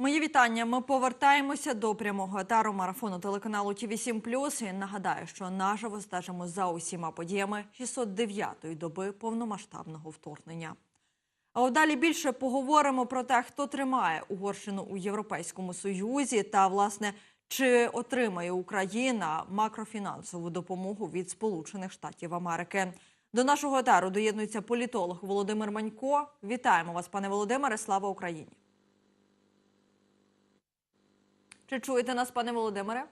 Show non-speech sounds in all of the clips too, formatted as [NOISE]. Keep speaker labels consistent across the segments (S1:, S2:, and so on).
S1: Мої вітання. Ми повертаємося до прямого етеру марафону телеканалу ТІВІ 7 І нагадаю, що наживо стежимо за усіма подіями 609-ї доби повномасштабного вторгнення. А далі більше поговоримо про те, хто тримає Угорщину у Європейському Союзі та, власне, чи отримає Україна макрофінансову допомогу від Сполучених Штатів Америки. До нашого етеру доєднується політолог Володимир Манько. Вітаємо вас, пане Володимире. Слава Україні! Чи чуєте нас, пане Володимире?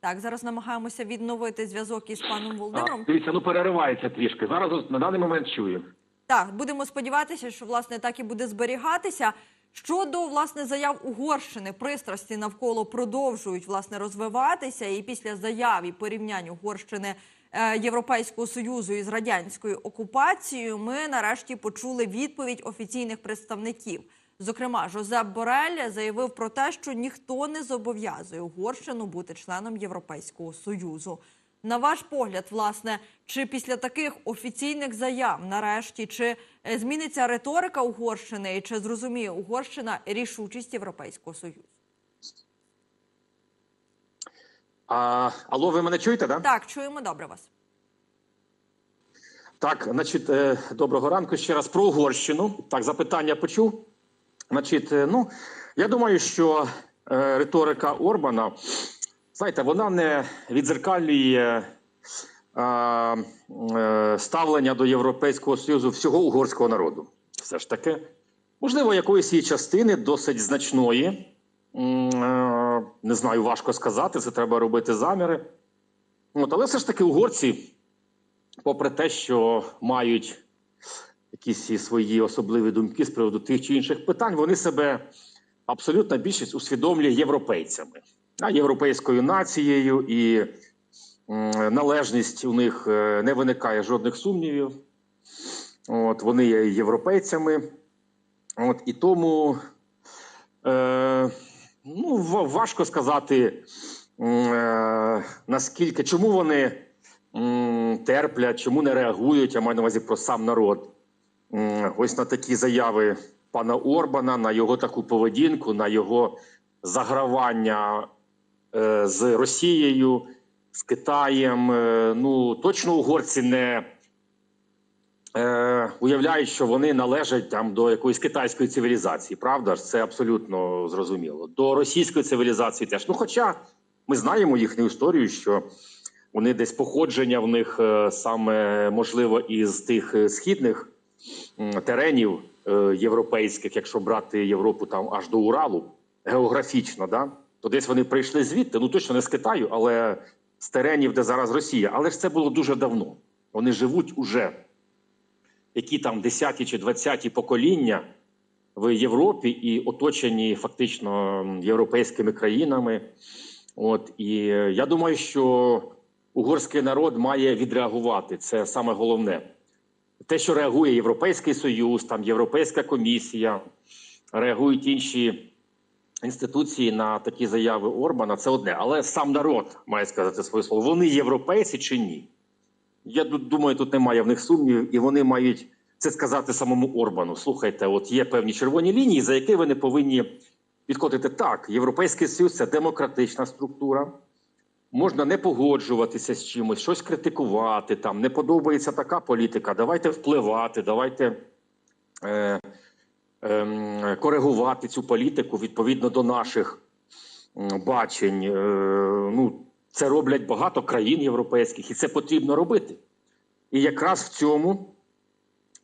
S1: Так, зараз намагаємося відновити зв'язок із паном Володимиром.
S2: А, дивіться, ну переривається трішки. Зараз на даний момент чую.
S1: Так, будемо сподіватися, що власне так і буде зберігатися. Щодо власне заяв Угорщини, пристрасті навколо продовжують власне розвиватися. І після заяв і порівнянь Угорщини е, Європейського союзу із радянською окупацією, ми нарешті почули відповідь офіційних представників. Зокрема, Жозеп Борель заявив про те, що ніхто не зобов'язує Угорщину бути членом Європейського союзу. На ваш погляд, власне, чи після таких офіційних заяв, нарешті, чи е, зміниться риторика Угорщини, і чи зрозуміє Угорщина рішучість Європейського союзу?
S2: А, алло, ви мене чуєте, да?
S1: Так, чуємо добре вас.
S2: Так, значить, е, доброго ранку ще раз про Угорщину. Так, запитання почув. Значить, е, ну я думаю, що е, риторика Орбана, знаєте, вона не відзеркалює е, е, ставлення до Європейського Союзу всього угорського народу. Все ж таки, можливо, якоїсь її частини досить значної. Е, Не знаю, важко сказати, це треба робити заміри. От, але все ж таки угорці, попри те, що мають якісь свої особливі думки з приводу тих чи інших питань, вони себе абсолютна більшість усвідомлює європейцями, а європейською нацією, і належність у них е, не виникає жодних сумнівів. От, вони є європейцями. От, і тому е, ну, важко сказати, е, наскільки, чому вони терплять, чому не реагують, я маю на увазі про сам народ. Ось на такі заяви пана Орбана, на його таку поведінку, на його загравання е, з Росією, з Китаєм. Е, ну, точно угорці не е, уявляють, що вони належать там до якоїсь китайської цивілізації. Правда ж, це абсолютно зрозуміло. До російської цивілізації теж. Ну, хоча ми знаємо їхню історію, що вони десь походження в них саме можливо із тих східних теренів е, європейських, якщо брати Європу там аж до Уралу, географічно, да? то десь вони прийшли звідти, ну точно не з Китаю, але з теренів, де зараз Росія. Але ж це було дуже давно. Вони живуть уже які там 10 чи 20 покоління в Європі і оточені фактично європейськими країнами. От і е, я думаю, що угорський народ має відреагувати. Це саме головне. Те, що реагує Європейський Союз, там Європейська комісія, реагують інші інституції на такі заяви Орбана, це одне. Але сам народ має сказати своє слово. Вони європейці чи ні? Я думаю, тут немає в них сумнівів, і вони мають це сказати самому Орбану. Слухайте, от є певні червоні лінії, за які ви не повинні підходити. Так, Європейський Союз це демократична структура. Можна не погоджуватися з чимось, щось критикувати, там не подобається така політика. Давайте впливати, давайте е, е, коригувати цю політику відповідно до наших бачень. Е, ну, це роблять багато країн європейських, і це потрібно робити. І якраз в цьому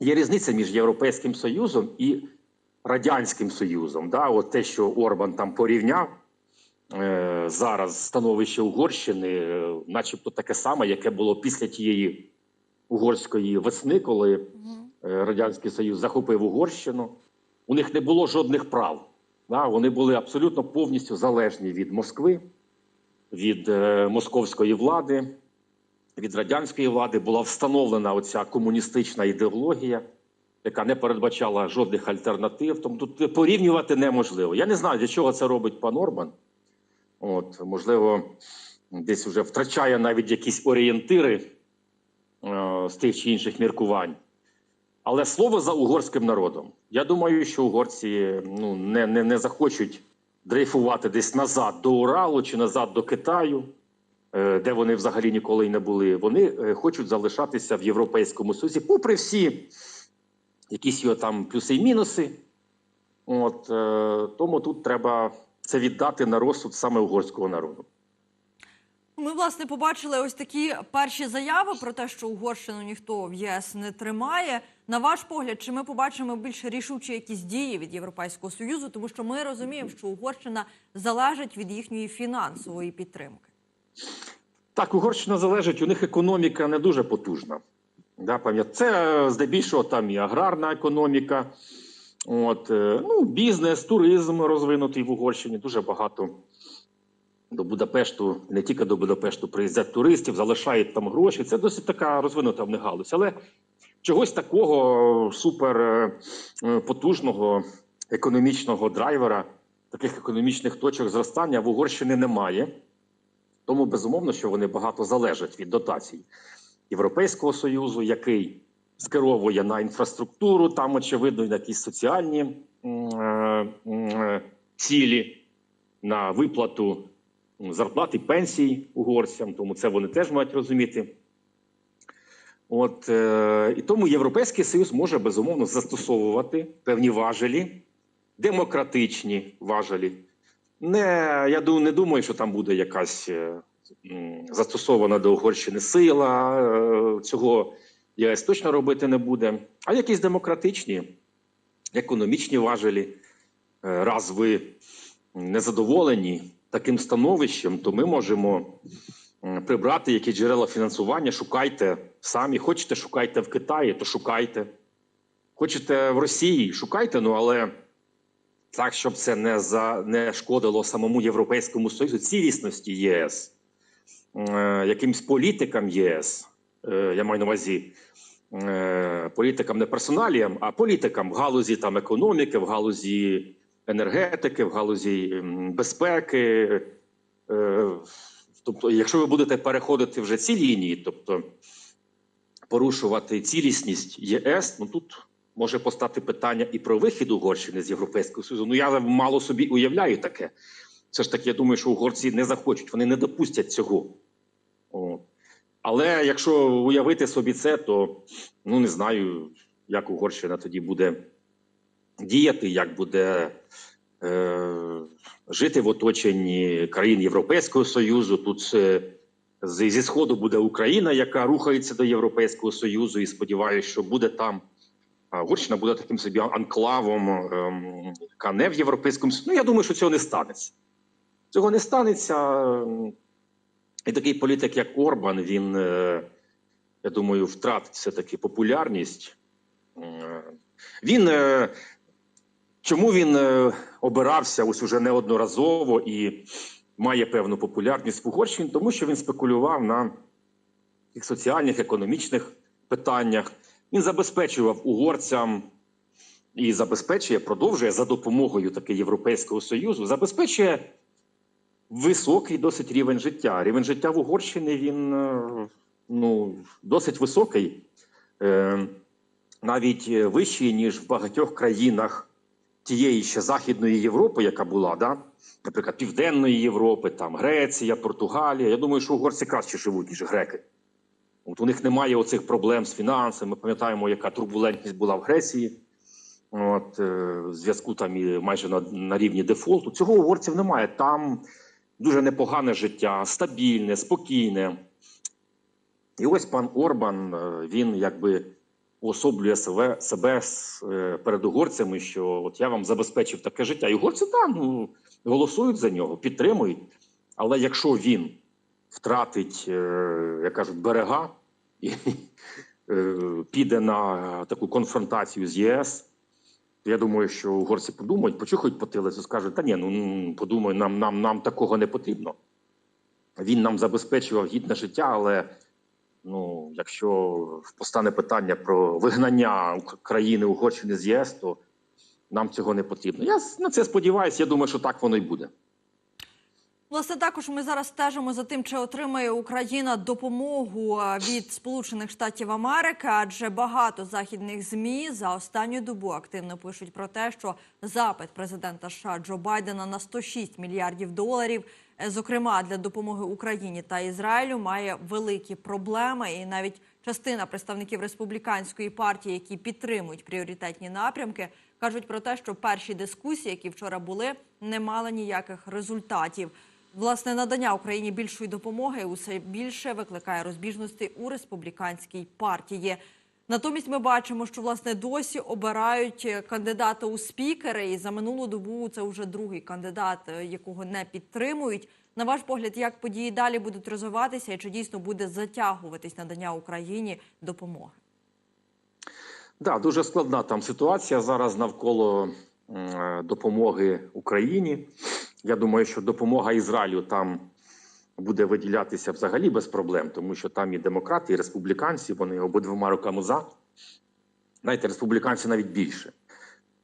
S2: є різниця між Європейським Союзом і Радянським Союзом. Да? От те, що Орбан там порівняв зараз становище Угорщини, е, начебто таке саме, яке було після тієї угорської весни, коли е, Радянський Союз захопив Угорщину. У них не було жодних прав. Да? Вони були абсолютно повністю залежні від Москви від е, московської влади, від радянської влади була встановлена оця комуністична ідеологія, яка не передбачала жодних альтернатив. Тому тут порівнювати неможливо. Я не знаю, для чого це робить пан Орбан. От, можливо, десь вже втрачає навіть якісь орієнтири е, з тих чи інших міркувань. Але слово за угорським народом. Я думаю, що угорці ну, не, не, не захочуть дрейфувати десь назад до Уралу чи назад до Китаю, е, де вони взагалі ніколи й не були. Вони е, хочуть залишатися в Європейському Союзі, попри всі якісь його там плюси і мінуси. От, е, тому тут треба це віддати на розсуд саме угорського народу.
S1: Ми власне побачили ось такі перші заяви про те, що Угорщину ніхто в ЄС не тримає. На ваш погляд, чи ми побачимо більш рішучі якісь дії від Європейського союзу, тому що ми розуміємо, що Угорщина залежить від їхньої фінансової підтримки.
S2: Так, Угорщина залежить, у них економіка не дуже потужна. Да, це е, здебільшого там і аграрна економіка, от, е, ну, бізнес, туризм розвинутий в Угорщині. Дуже багато до Будапешту, не тільки до Будапешту, приїздять туристів, залишають там гроші. Це досить така розвинута в них галузь. Але чогось такого супер е, е, економічного драйвера, таких економічних точок зростання в Угорщині немає. Тому безумовно, що вони багато залежать від дотацій Європейського союзу, який скеровує на інфраструктуру, там очевидно на якісь соціальні е, е, цілі, на виплату м, зарплат і пенсій угорцям. Тому це вони теж мають розуміти. От е, і тому Європейський Союз може безумовно застосовувати певні важелі, демократичні важелі. Не, я не думаю, що там буде якась застосована до Угорщини сила. Цього ЄС точно робити не буде. А якісь демократичні, економічні важелі. Е, Раз ви незадоволені таким становищем, то ми можемо прибрати які джерела фінансування. Шукайте самі. Хочете, шукайте в Китаї, то шукайте. Хочете в Росії, шукайте, ну але так, щоб це не за не шкодило самому Європейському Союзу, цілісності ЄС, е, якимсь політикам ЄС, е, я маю на увазі е, політикам не персоналіям, а політикам в галузі там економіки, в галузі енергетики, в галузі безпеки. Е, Тобто, якщо ви будете переходити вже ці лінії, тобто порушувати цілісність ЄС, ну тут може постати питання і про вихід Угорщини з Європейського Союзу. Ну я мало собі уявляю таке. Все ж таки, я думаю, що угорці не захочуть, вони не допустять цього. О. Але якщо уявити собі це, то ну не знаю, як Угорщина тоді буде діяти, як буде е, жити в оточенні країн Європейського Союзу. Тут е, зі сходу буде Україна, яка рухається до Європейського Союзу, і сподіваюся, що буде там. А Угорщина буде таким собі анклавом, ем, яка не в європейському Союзі. Ну, я думаю, що цього не станеться. Цього не станеться. І такий політик, як Орбан, він, е, я думаю, втратить все-таки популярність. Е, Він е, чому він обирався ось уже неодноразово і має певну популярність в Угорщині? Тому що він спекулював на тих соціальних, економічних питаннях. Він забезпечував угорцям і забезпечує, продовжує за допомогою таки Європейського Союзу, забезпечує високий досить рівень життя. Рівень життя в Угорщині він е, ну, досить високий, е, навіть е, вищий, ніж в багатьох країнах тієї ще Західної Європи, яка була, да? наприклад, Південної Європи, там Греція, Португалія. Я думаю, що угорці краще живуть, ніж греки. От у них немає оцих проблем з фінансами. Ми пам'ятаємо, яка турбулентність була в Греції. От, е, в зв'язку там і майже на, на рівні дефолту. Цього угорців немає. Там дуже непогане життя, стабільне, спокійне. І ось пан Орбан, е, він якби уособлює себе, себе е, перед угорцями, що от я вам забезпечив таке життя. І угорці там ну, голосують за нього, підтримують. Але якщо він втратить, е, як кажуть, берега і [LAUGHS] піде на таку конфронтацію з ЄС, я думаю, що угорці подумають, почухають потилицю, скажуть, та ні, ну подумай, нам, нам, нам такого не потрібно. Він нам забезпечував гідне життя, але ну, якщо постане питання про вигнання країни Угорщини з ЄС, то нам цього не потрібно. Я на це сподіваюся, я думаю, що так воно й буде.
S1: Власне, також ми зараз стежимо за тим, чи отримає Україна допомогу від Сполучених Штатів Америки, адже багато західних змі за останню добу активно пишуть про те, що запит президента США Джо Байдена на 106 мільярдів доларів, е, зокрема для допомоги Україні та Ізраїлю, має великі проблеми, і навіть частина представників республіканської партії, які підтримують пріоритетні напрямки, кажуть про те, що перші дискусії, які вчора були, не мали ніяких результатів. Власне, надання Україні більшої допомоги усе більше викликає розбіжності у республіканській партії. Натомість ми бачимо, що власне досі обирають е, кандидата у спікери, і за минулу добу це вже другий кандидат, е, якого не підтримують. На ваш погляд, як події далі будуть розвиватися, і чи дійсно буде затягуватись надання Україні допомоги?
S2: Да, дуже складна там ситуація зараз навколо е, допомоги Україні. Я думаю, що допомога Ізраїлю там буде виділятися взагалі без проблем, тому що там і демократи, і республіканці, вони обидвома руками за. Знаєте, республіканці навіть більше.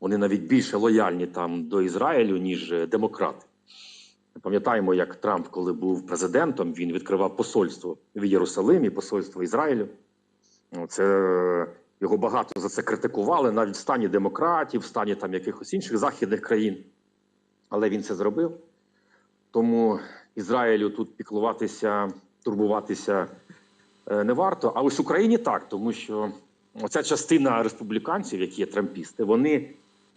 S2: Вони навіть більше лояльні там до Ізраїлю, ніж е, демократи. Пам'ятаємо, як Трамп, коли був президентом, він відкривав посольство в Єрусалимі, посольство Ізраїлю. Це е, його багато за це критикували, навіть в стані демократів, в стані там якихось інших західних країн. Але він це зробив. Тому Ізраїлю тут піклуватися, турбуватися е, не варто. А ось Україні так, тому що оця частина республіканців, які є трампісти, вони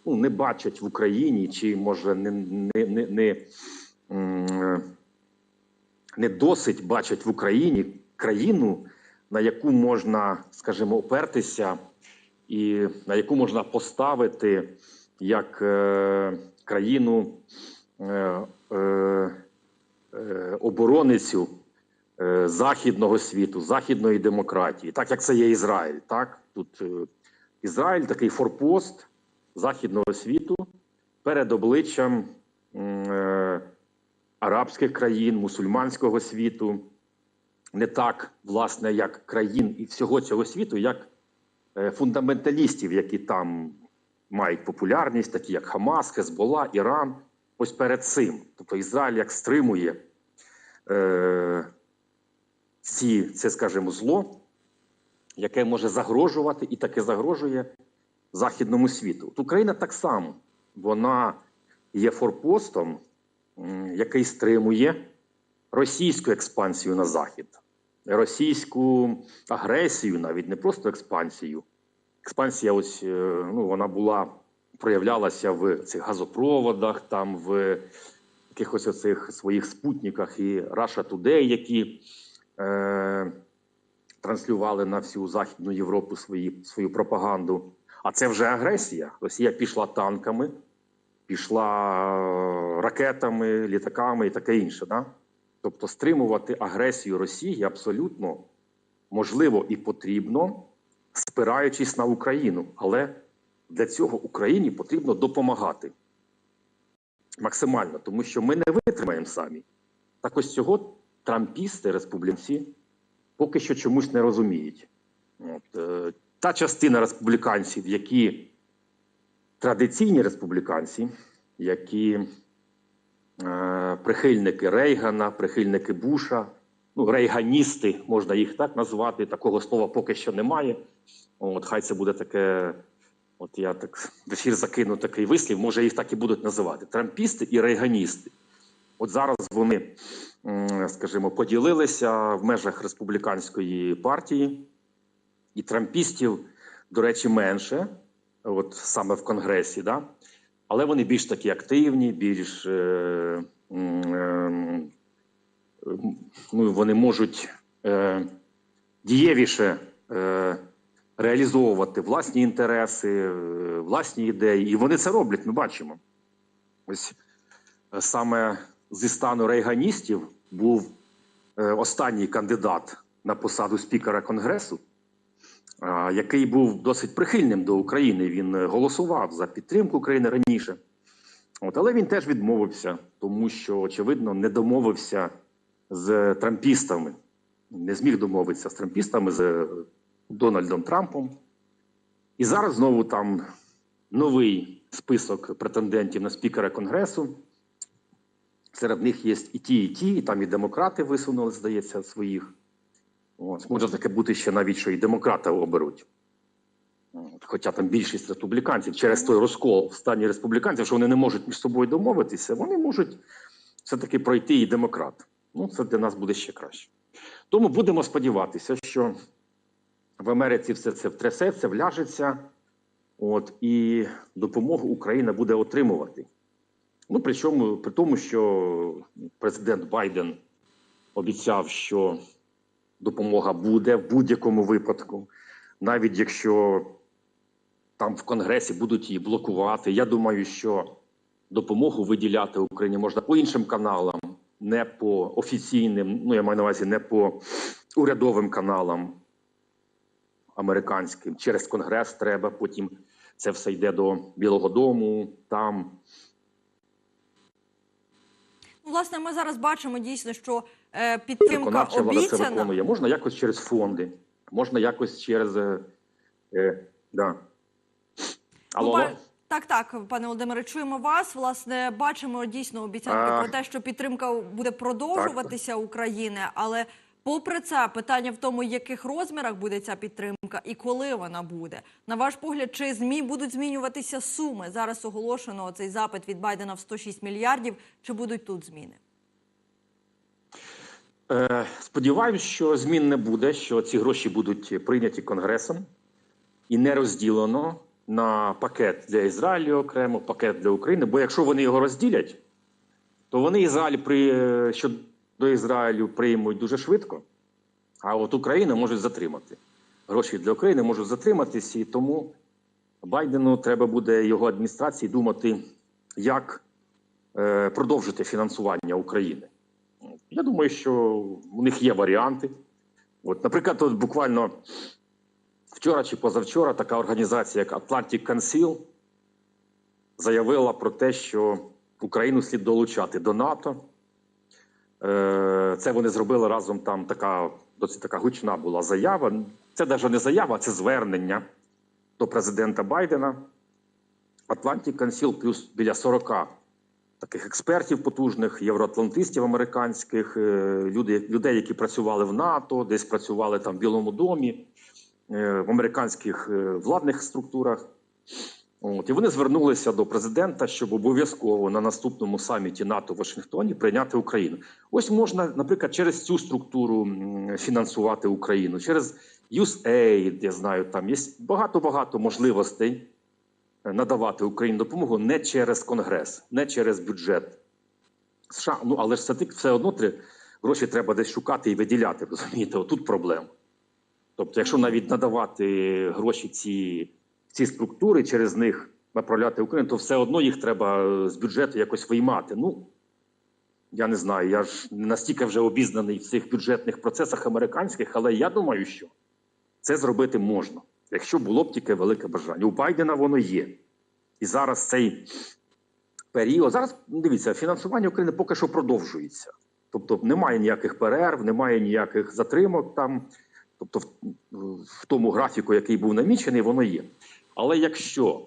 S2: ну, не бачать в Україні, чи може не, не, не, не, не досить бачать в Україні країну, на яку можна, скажімо, опертися, і на яку можна поставити як е, країну е, е, е, обороницю е, західного світу, західної демократії, так як це є Ізраїль. Так тут Ізраїль такий форпост західного світу перед обличчям арабських країн, мусульманського світу, не так, власне, як країн і всього цього світу, як фундаменталістів, які там мають популярність, такі як Хамас, Хезбола, Іран. Ось перед цим. Тобто Ізраїль як стримує е, ці, це, скажімо, зло, яке може загрожувати і таке загрожує західному світу. От Україна так само вона є форпостом, який стримує російську експансію на захід, російську агресію, навіть не просто експансію. Експансія, ось е, ну вона була проявлялася в цих газопроводах, там в якихось оцих своїх спутниках і Russia Today, які е, транслювали на всю Західну Європу свої, свою пропаганду. А це вже агресія. Росія пішла танками, пішла е, ракетами, літаками і таке інше. Да? Тобто стримувати агресію Росії абсолютно можливо і потрібно, спираючись на Україну. Але для цього Україні потрібно допомагати максимально, тому що ми не витримаємо самі. Так ось цього трампісти, республіканці, поки що чомусь не розуміють. От, е, та частина республіканців, які традиційні республіканці, які е, прихильники Рейгана, прихильники Буша, ну, рейганісти, можна їх так назвати, такого слова поки що немає. От, хай це буде таке. От я так в ефір закину такий вислів, може їх так і будуть називати: трампісти і рейганісти. От зараз вони, скажімо, поділилися в межах республіканської партії, і трампістів, до речі, менше, от саме в Конгресі, да? але вони більш такі активні, більш е, е, ну, вони можуть е, дієвіше. Е, реалізовувати власні інтереси, е, власні ідеї. І вони це роблять, ми бачимо. Ось е, саме зі стану рейганістів був е, останній кандидат на посаду спікера Конгресу, який був досить прихильним до України. Він голосував за підтримку України раніше. От, але він теж відмовився, тому що, очевидно, не домовився з трампістами. Не зміг домовитися з трампістами, з Дональдом Трампом. І зараз знову там новий список претендентів на спікера Конгресу. Серед них є і ті, і ті, і там і демократи висунули, здається, своїх. От. Може таке бути ще навіть, що і демократи оберуть. Хоча там більшість республіканців через той розкол в стані республіканців, що вони не можуть між собою домовитися, вони можуть все-таки пройти і демократ. Ну, це для нас буде ще краще. Тому будемо сподіватися, що в Америці все це втрясеться, вляжеться, от, і допомогу Україна буде отримувати. Ну, причому при тому, що президент Байден обіцяв, що допомога буде в будь-якому випадку, навіть якщо там в Конгресі будуть її блокувати. Я думаю, що допомогу виділяти Україні можна по іншим каналам, не по офіційним, ну я маю на увазі, не по урядовим каналам американським. Через Конгрес треба, потім це все йде до Білого Дому, там
S1: Ну, власне, ми зараз бачимо дійсно, що е, підтримка
S2: виконавча влада це
S1: обіцяна.
S2: виконує. Можна якось через фонди, можна якось через. Е, е, да. Алло,
S1: Ну,
S2: алло.
S1: Так, так, пане Володимире, чуємо вас. Власне, бачимо дійсно обіцянки
S2: А,
S1: про те, що підтримка буде продовжуватися України. Але попри це, питання в тому, в яких розмірах буде ця підтримка і коли вона буде. На ваш погляд, чи змі будуть змінюватися суми? Зараз оголошено цей запит від Байдена в 106 мільярдів. Чи будуть тут зміни?
S2: Е, Сподіваюсь, що змін не буде, що ці гроші будуть прийняті Конгресом і не розділено на пакет для Ізраїлю окремо, пакет для України. Бо якщо вони його розділять, то вони Ізраїль при е, щодо Ізраїлю приймуть дуже швидко, а от Україну можуть затримати. Гроші для України можуть затриматись, і тому Байдену треба буде його адміністрації думати, як е, продовжити фінансування України. Я думаю, що у них є варіанти. От, наприклад, от буквально вчора чи позавчора така організація, як Atlantic Council, заявила про те, що Україну слід долучати до НАТО. Е, Це вони зробили разом. Там така досить така гучна була заява. Це навіть не заява, це звернення до президента Байдена. Atlantic Council плюс біля 40 таких експертів потужних, євроатлантистів американських, е, люди, людей, які працювали в НАТО, десь працювали там в Білому домі, е, в американських владних структурах. От, і вони звернулися до президента, щоб обов'язково на наступному саміті НАТО в Вашингтоні прийняти Україну. Ось можна, наприклад, через цю структуру фінансувати Україну, через USAID, я знаю, там є багато-багато можливостей надавати Україні допомогу не через Конгрес, не через бюджет США. Ну але ж все одно гроші треба десь шукати і виділяти. Розумієте, отут проблема. Тобто, якщо навіть надавати гроші ці, ці структури, через них направляти Україну, то все одно їх треба е, з бюджету якось виймати. Ну я не знаю, я ж настільки вже обізнаний в цих бюджетних процесах американських, але я думаю, що це зробити можна, якщо було б тільки велике бажання. У Байдена воно є. І зараз цей період. Зараз дивіться, фінансування України поки що продовжується. Тобто немає ніяких перерв, немає ніяких затримок там. Тобто, в тому графіку, який був намічений, воно є. Але якщо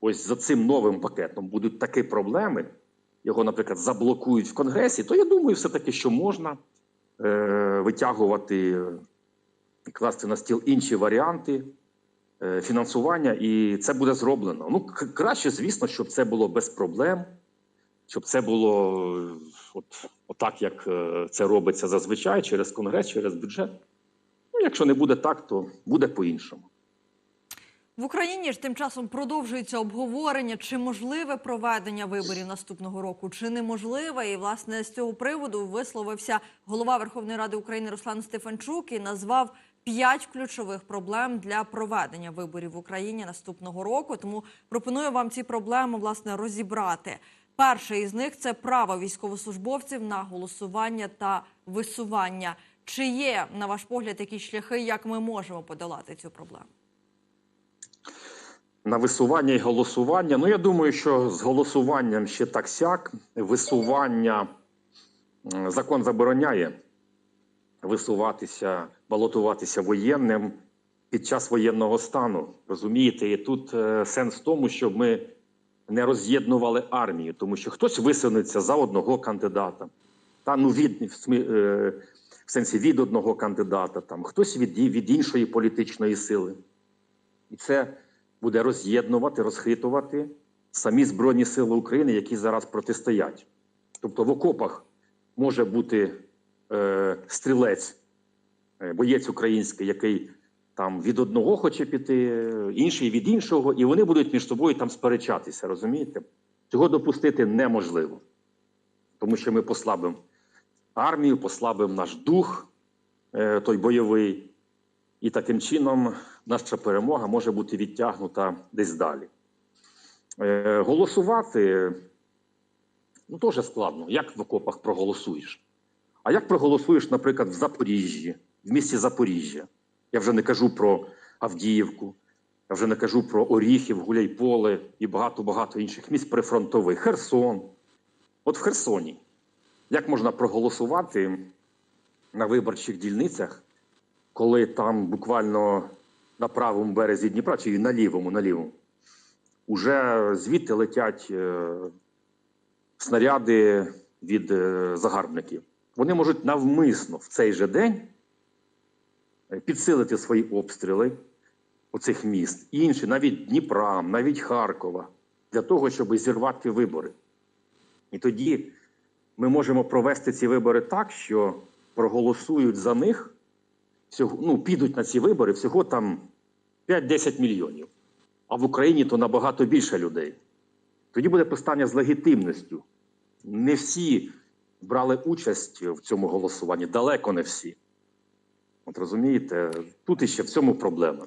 S2: ось за цим новим пакетом будуть такі проблеми, його, наприклад, заблокують в Конгресі, то я думаю, все-таки, що можна е, витягувати класти на стіл інші варіанти е, фінансування, і це буде зроблено. Ну, краще, звісно, щоб це було без проблем, щоб це було от, отак, як е, це робиться зазвичай, через Конгрес, через бюджет. Ну, якщо не буде так, то буде по-іншому.
S1: В Україні ж тим часом продовжується обговорення, чи можливе проведення виборів наступного року, чи неможливе. І власне з цього приводу висловився голова Верховної Ради України Руслан Стефанчук і назвав п'ять ключових проблем для проведення виборів в Україні наступного року. Тому пропоную вам ці проблеми власне розібрати. Перший із них це право військовослужбовців на голосування та висування. Чи є на ваш погляд якісь шляхи, як ми можемо подолати цю проблему?
S2: На висування і голосування. Ну, я думаю, що з голосуванням ще так сяк. Висування закон забороняє висуватися, балотуватися воєнним під час воєнного стану. Розумієте, і тут е, сенс в тому, щоб ми не роз'єднували армію, тому що хтось висунеться за одного кандидата, та ну від в, е, сенсі від одного кандидата, там хтось від, від іншої політичної сили. І це буде роз'єднувати, розхитувати самі Збройні Сили України, які зараз протистоять. Тобто в окопах може бути е, стрілець, е, боєць український, який там від одного хоче піти, інший від іншого, і вони будуть між собою там сперечатися, розумієте? Цього допустити неможливо, тому що ми послабимо армію, послабимо наш дух, е, той бойовий, і таким чином наша перемога може бути відтягнута десь далі. Е, голосувати ну теж складно. Як в окопах проголосуєш? А як проголосуєш, наприклад, в Запоріжжі, в місті Запоріжжя? Я вже не кажу про Авдіївку, я вже не кажу про Оріхів, Гуляйполе і багато-багато інших міст прифронтових. Херсон. От в Херсоні. Як можна проголосувати на виборчих дільницях, коли там буквально на правому березі Дніпра, чи на лівому, на лівому, уже звідти летять е, снаряди від е, загарбників. Вони можуть навмисно в цей же день е, підсилити свої обстріли оцих міст, інші, навіть Дніпра, навіть Харкова, для того, щоб зірвати вибори. І тоді ми можемо провести ці вибори так, що проголосують за них, ну, підуть на ці вибори всього там 5-10 мільйонів. А в Україні то набагато більше людей. Тоді буде питання з легітимністю. Не всі брали участь в цьому голосуванні, далеко не всі. От розумієте, тут іще в цьому проблема.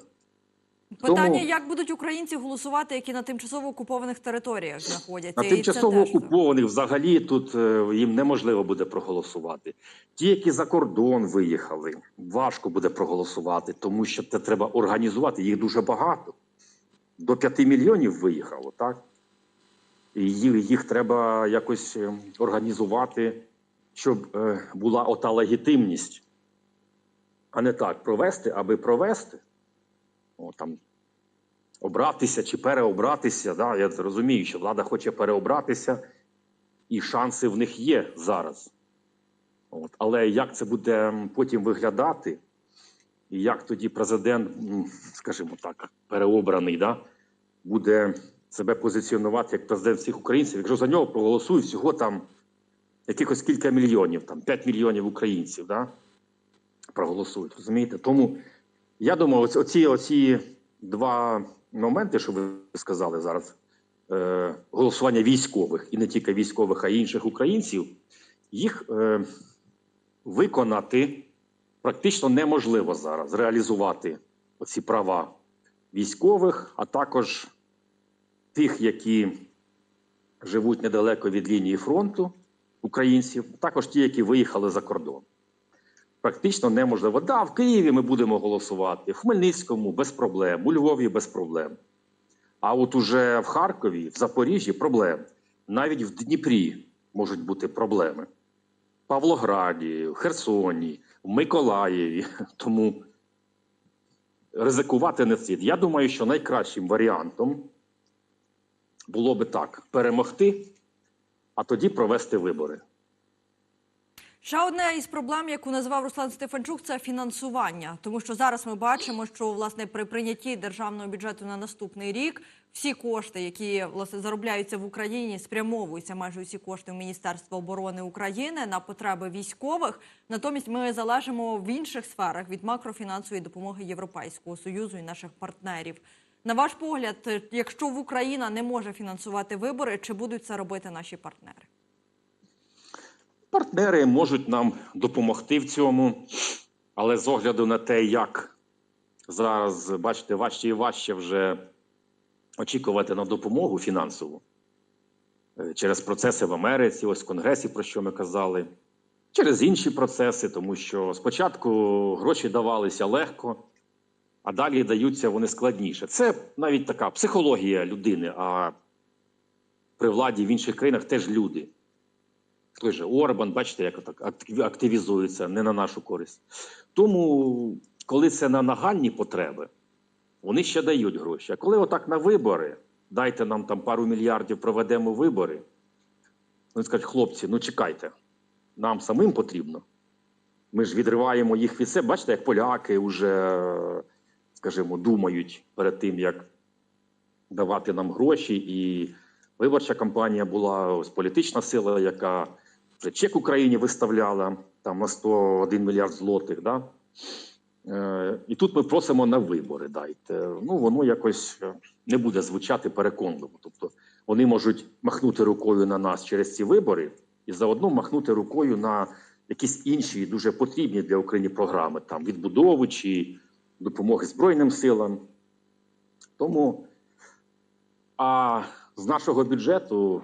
S1: Питання,
S2: Тому-
S1: як будуть українці голосувати, які на тимчасово окупованих територіях знаходяться?
S2: На тимчасово окупованих взагалі тут е, їм неможливо буде проголосувати. Ті, які за кордон виїхали, важко буде проголосувати, тому що це треба організувати. Їх дуже багато. До 5 мільйонів виїхало, так? І їх, їх треба якось е, організувати, щоб е, була ота легітимність, а не так провести, аби провести. О, там, обратися чи переобратися. Да? Я розумію, що влада хоче переобратися, і шанси в них є зараз. От. Але як це буде потім виглядати, і як тоді президент, скажімо так, переобраний, да? буде себе позиціонувати як президент всіх українців, якщо за нього проголосують всього там якихось кілька мільйонів, там 5 мільйонів українців, да? проголосують. Розумієте? Тому я думаю, оці, оці, два моменти, що ви сказали зараз, е, голосування військових і не тільки військових, а й інших українців, їх е, виконати практично неможливо зараз реалізувати оці права військових, а також тих, які живуть недалеко від лінії фронту українців, також ті, які виїхали за кордон практично неможливо. Да, в Києві ми будемо голосувати, в Хмельницькому без проблем, у Львові без проблем. А от уже в Харкові, в Запоріжжі проблем. Навіть в Дніпрі можуть бути проблеми. В Павлограді, в Херсоні, в Миколаєві. [LAUGHS] Тому ризикувати не слід. Я думаю, що найкращим варіантом було би так: перемогти, а тоді провести вибори.
S1: Ще одна із проблем, яку назвав Руслан Стефанчук, це фінансування. Тому що зараз ми бачимо, що власне при прийнятті державного бюджету на наступний рік всі кошти, які власне заробляються в Україні, спрямовуються майже усі кошти в Міністерство оборони України на потреби військових. Натомість ми залежимо в інших сферах від макрофінансової допомоги Європейського союзу і наших партнерів. На ваш погляд, якщо в Україна не може фінансувати вибори, чи будуть це робити наші партнери?
S2: Партнери можуть нам допомогти в цьому, але з огляду на те, як зараз, бачите, важче і важче вже очікувати на допомогу фінансову е, через процеси в Америці, ось в Конгресі, про що ми казали, через інші процеси, тому що спочатку гроші давалися легко, а далі даються вони складніше. Це навіть така психологія людини, а при владі в інших країнах теж люди. Той же Орбан, бачите, як так активізується не на нашу користь. Тому, коли це на нагальні потреби, вони ще дають гроші. А коли отак на вибори, дайте нам там пару мільярдів, проведемо вибори. Вони скажуть, хлопці, ну чекайте, нам самим потрібно. Ми ж відриваємо їх від себе. Бачите, як поляки вже, скажімо, думають перед тим, як давати нам гроші. І виборча кампанія була ось політична сила, яка чек Україні виставляла там на 101 мільярд злотих. Да? Е, і тут ми просимо на вибори. Дайте. Ну воно якось е, не буде звучати переконливо. Тобто вони можуть махнути рукою на нас через ці вибори і заодно махнути рукою на якісь інші дуже потрібні для України програми, там відбудови чи допомоги Збройним силам. Тому а з нашого бюджету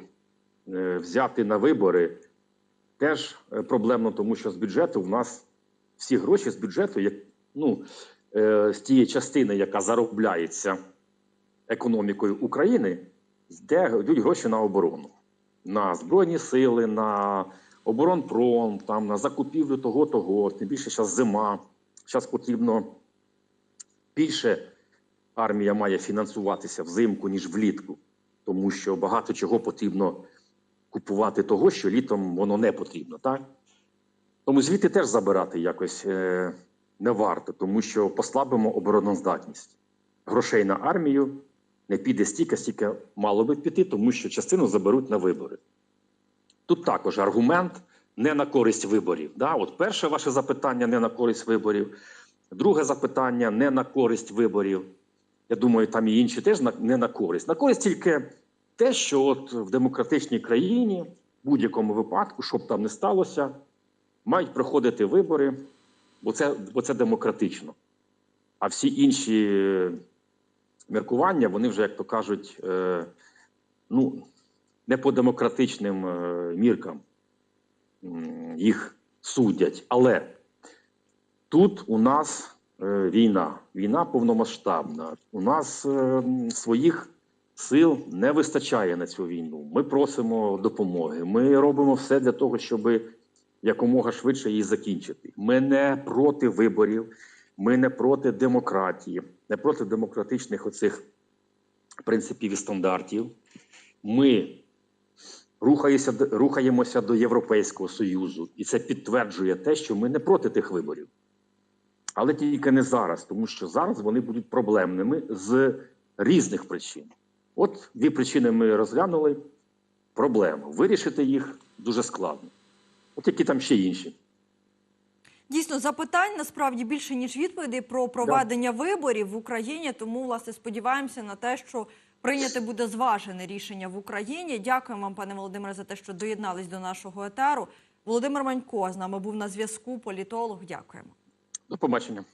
S2: е, взяти на вибори теж е, проблемно, тому що з бюджету в нас всі гроші з бюджету, як ну е, з тієї частини, яка заробляється економікою України, йдуть гроші на оборону, на збройні сили, на оборонпром, там на закупівлю того, того. Тим більше зараз зима. Зараз потрібно більше армія має фінансуватися взимку, ніж влітку, тому що багато чого потрібно купувати того, що літом воно не потрібно. Так? Тому звідти теж забирати якось е, не варто, тому що послабимо обороноздатність. Грошей на армію не піде стільки, стільки мало би піти, тому що частину заберуть на вибори. Тут також аргумент не на користь виборів. Да? От перше ваше запитання не на користь виборів, друге запитання не на користь виборів. Я думаю, там і інші теж не на користь. На користь тільки те, що от в демократичній країні, в будь-якому випадку, щоб там не сталося, мають проходити вибори, бо це, бо це демократично. А всі інші міркування, вони вже, як то кажуть, е, ну, не по демократичним е, міркам їх судять. Але тут у нас е, війна, війна повномасштабна. У нас своїх сил не вистачає на цю війну. Ми просимо допомоги. Ми робимо все для того, щоб якомога швидше її закінчити. Ми не проти виборів, ми не проти демократії, не проти демократичних оцих принципів і стандартів. Ми рухаємося, до- Європейського Союзу, і це підтверджує те, що ми не проти тих виборів. Але тільки не зараз, тому що зараз вони будуть проблемними з різних причин. От дві причини ми розглянули. Проблему. Вирішити їх дуже складно. От які там ще інші.
S1: Дійсно, запитань насправді більше ніж відповідей про проведення виборів в Україні. Тому власне сподіваємося на те, що прийняте буде зважене рішення в Україні. Дякуємо вам, пане Володимире, за те, що доєднались до нашого етеру. Володимир Манько з нами був на зв'язку. Політолог. Дякуємо.
S2: До побачення.